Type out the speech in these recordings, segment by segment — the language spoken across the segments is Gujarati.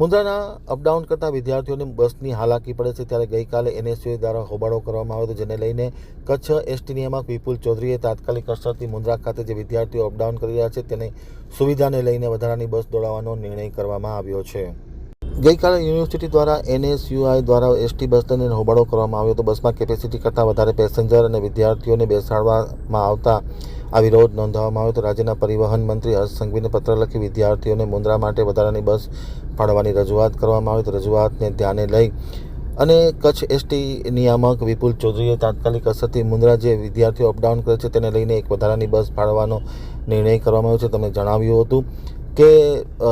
મુન્દ્રાના અપડાઉન કરતા વિદ્યાર્થીઓને બસની હાલાકી પડે છે ત્યારે ગઈકાલે એનએસયુ દ્વારા હોબાળો કરવામાં આવ્યો હતો, જેને લઈને કચ્છ એસટી નિયામક વિપુલ ચૌધરીએ તાત્કાલિક અસરથી મુંદ્રા ખાતે જે વિદ્યાર્થીઓ અપડાઉન કરી રહ્યા છે, તેને સુવિધાને લઈને વધારાની બસ દોડાવવાનો નિર્ણય કરવામાં આવ્યો છે. ગઈકાલે યુનિવર્સિટી દ્વારા એનએસયુઆઈ દ્વારા એસટી બસને હોબાળો કરવામાં આવ્યો હતો. બસમાં કેપેસિટી કરતાં વધારે પેસેન્જર અને વિદ્યાર્થીઓને બેસાડવામાં આવતા આ વિરોધ નોંધાવવામાં આવ્યો હતો. રાજ્યના પરિવહન મંત્રી હર્ષ સંઘવીને પત્ર લખી વિદ્યાર્થીઓને મુન્દ્રા માટે વધારાની બસ ફાળવાની રજૂઆત કરવામાં આવી. તો રજૂઆતને ધ્યાને લઈ અને કચ્છ એસટી નિયામક વિપુલ ચૌધરીએ તાત્કાલિક અસરથી મુન્દ્રા જે વિદ્યાર્થીઓ અપડાઉન કરે છે તેને લઈને એક વધારાની બસ ફાળવાનો નિર્ણય કરવામાં આવ્યો છે. તમે જણાવ્યું હતું કે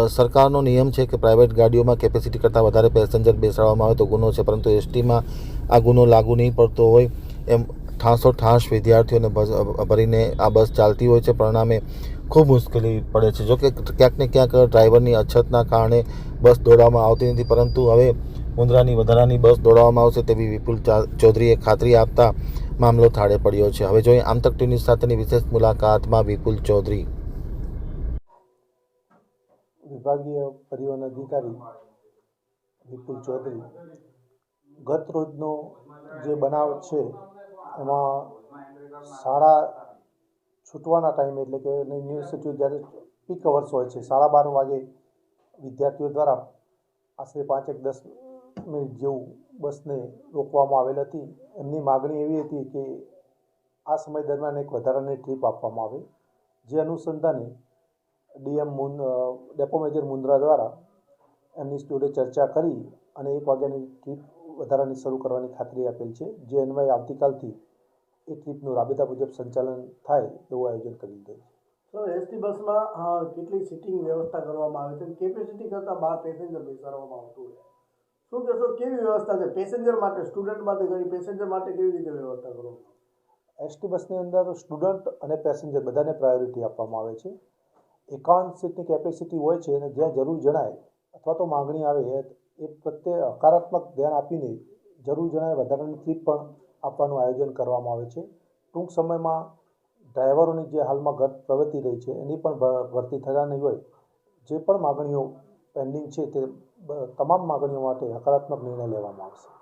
સરકારનો નિયમ છે કે પ્રાઇવેટ ગાડીઓમાં કેપેસિટી કરતાં વધારે પેસેન્જર બેસાડવામાં આવે તો ગુનો છે, પરંતુ એસટીમાં આ ગુનો લાગુ નહીં પડતો હોય એમ ઠાસો ઠાસ વિદ્યાર્થીઓને ભરીને આ બસ ચાલતી હોય છે. પરિણામે ખૂબ મુશ્કેલી પડે છે. જોકે ક્યાંક ને ક્યાંક ડ્રાઈવરની અછતના કારણે બસ દોડાવવામાં આવતી નથી, પરંતુ હવે મુન્દ્રાની વધારાની બસ દોડાવવામાં આવશે તેવી વિપુલ ચૌધરીએ ખાતરી આપતા મામલો થાળે પડ્યો છે. હવે જોઈએ આમતક ટીવી સાથેની વિશેષ મુલાકાતમાં વિપુલ ચૌધરી. વિભાગીય પરિવહન અધિકારી વિપુલ ચૌધરી ગત રોજનો જે બનાવ છે, એમાં શાળા છૂટવાના ટાઈમે, એટલે કે યુનિવર્સિટીઓ જ્યારે પીક અવર્સ હોય છે, સાડા બાર વાગે વિદ્યાર્થીઓ દ્વારા આશરે પાંચેક દસ મિનિટ જેવું બસને રોકવામાં આવેલ હતી. એમની માગણી એવી હતી કે આ સમય દરમિયાન એક વધારાની ટ્રીપ આપવામાં આવે. જે અનુસંધાને ડીએમ મુન ડેપો મેજર મુન્દ્રા દ્વારા એમની જોડે ચર્ચા કરી અને એક વાગ્યાની ટ્રીપ વધારાની શરૂ કરવાની ખાતરી આપેલ છે. જે અન્વયે આવતીકાલથી એ ટ્રીપનું રાબેતા મુજબ સંચાલન થાય એવું આયોજન કરી દીધું છે. સર એસટી બસમાં કેટલી સીટિંગ વ્યવસ્થા કરવામાં આવે છે કેપેસિટી કરતાં બાર પેસેન્જર બેસાડવામાં આવતું હોય. શું કહેશો કેવી વ્યવસ્થા છે? પેસેન્જર માટે સ્ટુડન્ટ માટે ઘણી પેસેન્જર માટે કેવી રીતે વ્યવસ્થા કરવામાં એસટી બસની અંદર સ્ટુડન્ટ અને પેસેન્જર બધાને પ્રાયોરિટી આપવામાં આવે છે. એકાવન સીટની કેપેસિટી હોય છે અને જ્યાં જરૂર જણાય અથવા તો માંગણી આવે એ પ્રત્યે હકારાત્મક ધ્યાન આપીને જરૂર જણાય વધારાની ટ્રીપ પણ આપવાનું આયોજન કરવામાં આવે છે. ટૂંક સમયમાં ડ્રાઈવરોની જે હાલમાં ઘટ પ્રવૃત્તિ રહી છે એની પણ ભરતી થવાની હોય. જે પણ માગણીઓ પેન્ડિંગ છે તે તમામ માગણીઓ માટે હકારાત્મક નિર્ણય લેવામાં આવશે.